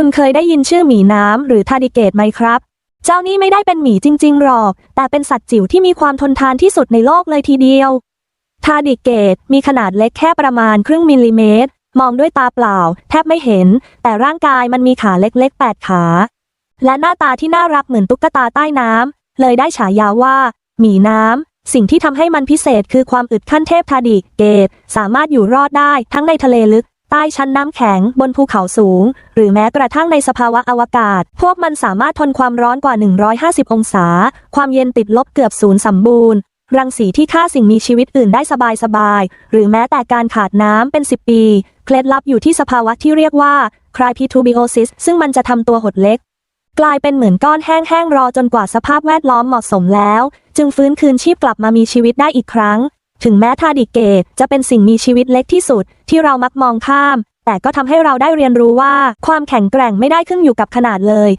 คุณเคยได้ยินชื่อหมีน้ำหรือทาดิเกตไหมครับ เจ้านี่ไม่ได้เป็นหมีจริง ๆ หรอก แต่เป็นสัตว์จิ๋วที่มีความทนทานที่สุดในโลกเลยทีเดียว ทาดิเกตมีขนาดเล็กแค่ประมาณครึ่งมิลลิเมตร มองด้วยตาเปล่า แทบไม่เห็น แต่ร่างกายมันมีขาเล็กๆ 8 ขา และหน้าตาที่น่ารักเหมือนตุ๊กตาใต้น้ำเลยได้ฉายาว่า หมีน้ำสิ่งที่ทำให้มันพิเศษคือความอึดขั้นเทพทาดิเกต สามารถอยู่รอดได้ทั้งในทะเลลึก ใต้ชั้นน้ำแข็ง บนภูเขาสูง หรือแม้กระทั่งในสภาวะอวกาศ พวกมันสามารถทนความร้อนกว่า 150 องศา ความเย็นติดลบเกือบศูนย์สมบูรณ์ รังสีที่ฆ่าสิ่งมีชีวิตอื่นได้สบายๆ หรือแม้แต่การขาดน้ำเป็น 10 ปี เคล็ดลับอยู่ที่สภาวะที่เรียกว่า cryptobiosis ซึ่งมันจะทำตัวหดเล็ก กลายเป็นเหมือนก้อนแห้งๆรอจนกว่าสภาพแวดล้อมเหมาะสมแล้ว จึงฟื้นคืนชีพกลับมามีชีวิตได้อีกครั้ง ถึงแม้ทาดิเกตจะเป็นสิ่งมีชีวิตเล็กที่สุด ที่เรามักมองข้าม แต่ก็ทำให้เราได้เรียนรู้ว่า ความแข็งแกร่งไม่ได้ขึ้นอยู่กับขนาดเลย